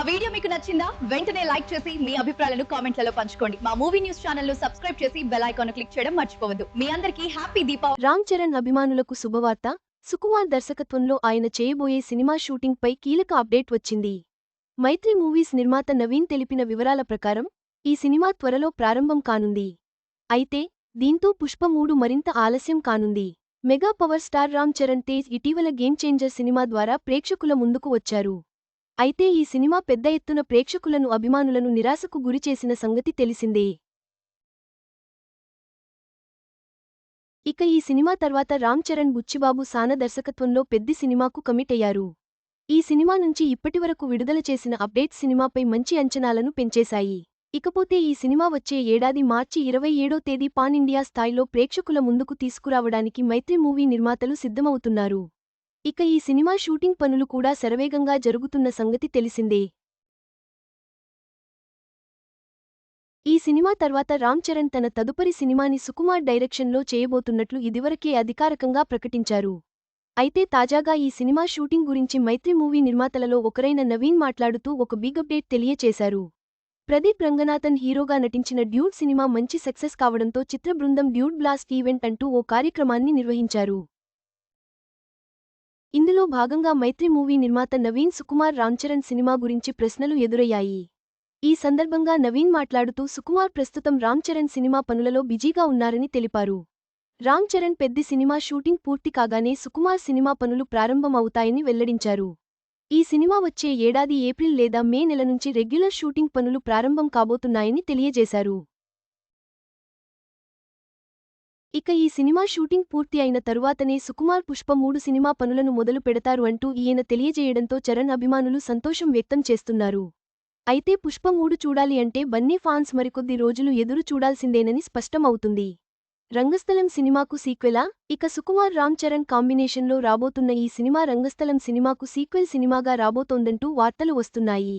మా వీడియో మీకు నచ్చిందా? వెంటనే లైక్ చేసి మీ అభిప్రాయాలను కామెంట్లలో పంచుకోండి. మా మూవీ న్యూస్ ఛానల్ను సబ్స్క్రైబ్ చేసి బెల్ ఐకాన్ క్లిక్ చేయడం మర్చిపోవద్దు. మీ అందరికీ హ్యాపీ దీపావళి. రామ్ చరణ్ అభిమానులకు శుభవార్త. సుకుమార్ దర్శకత్వంలో ఆయన చేయబోయే సినిమా షూటింగ్ పై కీలక అప్డేట్ వచ్చింది. మైత్రి మూవీస్ నిర్మాత నవీన్ తెలిపిన వివరాల ప్రకారం ఈ సినిమా త్వరలో ప్రారంభం కానుంది. అయితే దీంతో పుష్ప మూడు మరింత ఆలస్యం కానుంది. Mega power star Ram Charan Tej ఇటీవల గేమ్ చేంజర్ సినిమా ద్వారా ప్రేక్షకుల ముందుకు వచ్చారు. అయితే ఈ సినిమా పెద్ద ఎత్తున ప్రేక్షకులను అభిమానులను నిరాశకు గురిచేసిన సంగతి తెలిసిందే. ఇక ఈ సినిమా తర్వాత రామ్ చరణ్ బుచ్చిబాబు సాన దర్శకత్వంలో పెద్ది సినిమాకు కమిట్ అయ్యారు. ఈ సినిమా నుంచి ఇప్పటివరకు విడుదల చేసిన అప్డేట్ సినిమాపై మంచి అంచనాలను పెంచేశాయి. ఇకపోతే ఈ సినిమా వచ్చే ఏడాది మార్చి ఇరవై ఏడో తేదీ పాన్ ఇండియా స్థాయిలో ప్రేక్షకుల ముందుకు తీసుకురావడానికి మైత్రి మూవీ నిర్మాతలు సిద్ధమవుతున్నారు. ఇక ఈ సినిమా షూటింగ్ పనులు కూడా శరవేగంగా జరుగుతున్న సంగతి తెలిసిందే. ఈ సినిమా తర్వాత రామ్ చరణ్ తన తదుపరి సినిమాని సుకుమార్ డైరెక్షన్లో చేయబోతున్నట్లు ఇదివరకే అధికారికంగా ప్రకటించారు. అయితే తాజాగా ఈ సినిమా షూటింగ్ గురించి మైత్రి మూవీ నిర్మాతలలో ఒకరైన నవీన్ మాట్లాడుతూ ఒక బిగ్ అప్డేట్ తెలియచేశారు. ప్రదీప్ రంగనాథన్ హీరోగా నటించిన డ్యూడ్ సినిమా మంచి సక్సెస్ కావడంతో చిత్ర బృందం డ్యూడ్ బ్లాస్ట్ ఈవెంట్ అంటూ ఓ కార్యక్రమాన్ని నిర్వహించారు. ఇందులో భాగంగా మైత్రి మూవీ నిర్మాత నవీన్ సుకుమార్ రామ్చరణ్ సినిమా గురించి ప్రశ్నలు ఎదురయ్యాయి. ఈ సందర్భంగా నవీన్ మాట్లాడుతూ సుకుమార్ ప్రస్తుతం రామ్ చరణ్ సినిమా పనులలో బిజీగా ఉన్నారని తెలిపారు. రామ్ చరణ్ పెద్ది సినిమా షూటింగ్ పూర్తి కాగానే సుకుమార్ సినిమా పనులు ప్రారంభం అవుతాయని వెల్లడించారు. ఈ సినిమా వచ్చే ఏడాది ఏప్రిల్ లేదా మే నెల నుంచి రెగ్యులర్ షూటింగ్ పనులు ప్రారంభం కాబోతున్నాయని తెలియజేశారు. ఇక ఈ సినిమా షూటింగ్ పూర్తి అయిన తరువాతనే సుకుమార్ పుష్ప మూడు సినిమా పనులను మొదలు పెడతారు అంటూ ఈయన తెలియజేయడంతో చరణ్ అభిమానులు సంతోషం వ్యక్తం చేస్తున్నారు. అయితే పుష్ప మూడు చూడాలి అంటే బన్నీ ఫాన్స్ మరికొద్ది రోజులు ఎదురు చూడాల్సిందేనని స్పష్టమవుతుంది. రంగస్థలం సినిమాకు సీక్వెలా? ఇక సుకుమార్ రామ్ చరణ్ కాంబినేషన్లో రాబోతున్న ఈ సినిమా రంగస్థలం సినిమాకు సీక్వెల్ సినిమాగా రాబోతోందంటూ వార్తలు వస్తున్నాయి.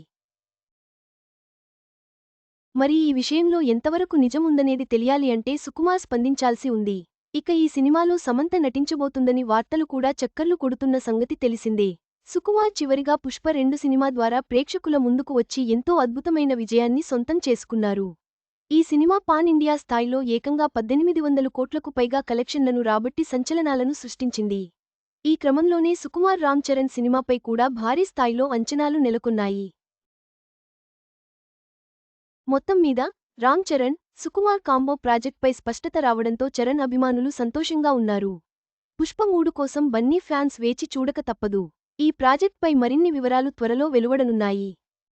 మరి ఈ విషయంలో ఎంతవరకు నిజముందనేది తెలియాలి అంటే సుకుమార్ స్పందించాల్సి ఉంది. ఇక ఈ సినిమాలో సమంత నటించబోతుందని వార్తలు కూడా చక్కర్లు కొడుతున్న సంగతి తెలిసిందే. సుకుమార్ చివరిగా పుష్ప రెండు సినిమా ద్వారా ప్రేక్షకుల ముందుకు వచ్చి ఎంతో అద్భుతమైన విజయాన్ని సొంతం చేసుకున్నారు. ఈ సినిమా పాన్ ఇండియా స్థాయిలో ఏకంగా పద్దెనిమిది వందల కోట్లకు పైగా కలెక్షన్లను రాబట్టి సంచలనాలను సృష్టించింది. ఈ క్రమంలోనే సుకుమార్ రామ్ చరణ్ సినిమాపై కూడా భారీ స్థాయిలో అంచనాలు నెలకొన్నాయి. మొత్తం మీద రామ్ చరణ్ సుకుమార్ కాంబో ప్రాజెక్ట్పై స్పష్టత రావడంతో చరణ్ అభిమానులు సంతోషంగా ఉన్నారు. పుష్ప మూడు కోసం బన్నీ ఫ్యాన్స్ వేచి చూడక తప్పదు. ఈ ప్రాజెక్ట్పై మరిన్ని వివరాలు త్వరలో వెలువడనున్నాయి.